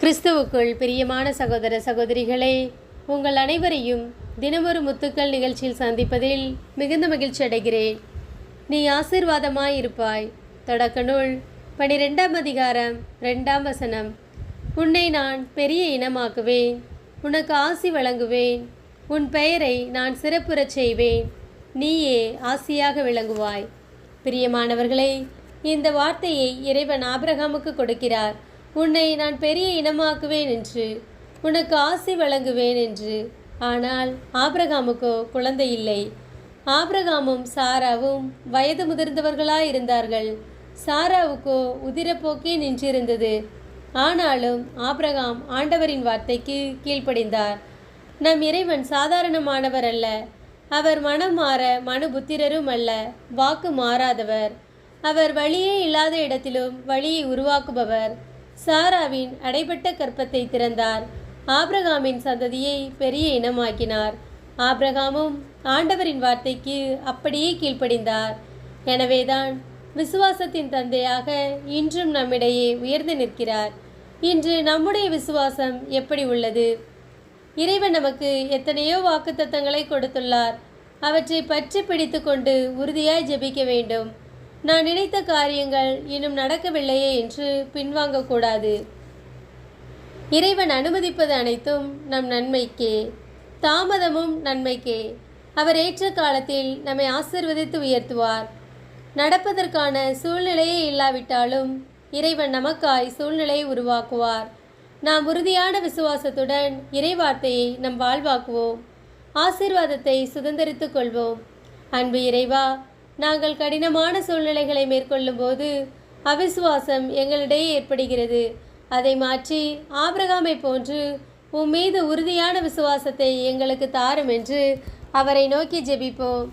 கிறிஸ்துவுக்குள் பிரியமான சகோதர சகோதரிகளே உங்கள் அனைவரையும் தினமொரு முத்துக்கள் நிகழ்ச்சியில் சந்திப்பதில் மிகுந்த மகிழ்ச்சி அடைகிறேன். நீ ஆசீர்வாதமாய் இருப்பாய். தொடக்க நூல் பனிரெண்டாம் அதிகாரம் ரெண்டாம் வசனம். உன்னை நான் பெரிய இனமாக்குவேன். உனக்கு ஆசி வழங்குவேன். உன் பெயரை நான் சிறப்புறச் செய்வேன். நீயே ஆசியாக விளங்குவாய். பிரியமானவர்களே இந்த வார்த்தையை இறைவன் ஆபிரகாமுக்கு கொடுக்கிறார். உன்னை நான் பெரிய இனமாக்குவேன் என்று உனக்கு ஆசி வழங்குவேன் என்று. ஆனால் ஆபிரகாமுக்கோ குழந்தை இல்லை. ஆபிரகாமும் சாராவும் வயது முதிர்ந்தவர்களாய் இருந்தார்கள் சாராவுக்கோ உதிரப்போக்கே நின்றிருந்தது. ஆனாலும் ஆபிரகாம் ஆண்டவரின் வார்த்தைக்கு கீழ்ப்படிந்தார். நம் இறைவன் சாதாரணமானவர் அல்ல. அவர் மனம் மாற மனு புத்திரரும் அல்ல. வாக்கு மாறாதவர். அவர் வழியே இல்லாத இடத்திலும் வழியை உருவாக்குபவர். சாராவின் அடைபட்ட கற்பத்தை திறந்தார். ஆப்ரகாமின் சந்ததியை பெரிய இனமாக்கினார். ஆப்ரகாமும் ஆண்டவரின் வார்த்தைக்கு அப்படியே கீழ்ப்படிந்தார். எனவேதான் விசுவாசத்தின் தந்தையாக இன்றும் நம்மிடையே உயர்ந்து நிற்கிறார். இன்று நம்முடைய விசுவாசம் எப்படி உள்ளது? இறைவன் நமக்கு எத்தனையோ வாக்குத்தத்தங்களை கொடுத்துள்ளார். அவற்றை பற்றி பிடித்து கொண்டு உறுதியாய் ஜெபிக்க வேண்டும். நான் நினைத்த காரியங்கள் இன்னும் நடக்கவில்லையே என்று பின்வாங்கக்கூடாது. இறைவன் அனுமதிப்பது அனைத்தும் நம் நன்மைக்கே. தாமதமும் நன்மைக்கே. அவர் ஏற்ற காலத்தில் நம்மை ஆசிர்வதித்து உயர்த்துவார். நடப்பதற்கான சூழ்நிலையே இல்லாவிட்டாலும் இறைவன் நமக்காய் சூழ்நிலையை உருவாக்குவார். நாம் உறுதியான விசுவாசத்துடன் இறைவார்த்தையை நம் வாழ்வாக்குவோம். ஆசீர்வாதத்தை சுதந்திரித்துக் கொள்வோம். அன்பு இறைவா நாங்கள் கடினமான சூழ்நிலைகளை மேற்கொள்ளும்போது அவிசுவாசம் எங்களிடையே ஏற்படுகிறது. அதை மாற்றி ஆபிரகாமை போன்று உம் மீது உறுதியான விசுவாசத்தை எங்களுக்கு தாரும் என்று அவரை நோக்கி ஜெபிப்போம்.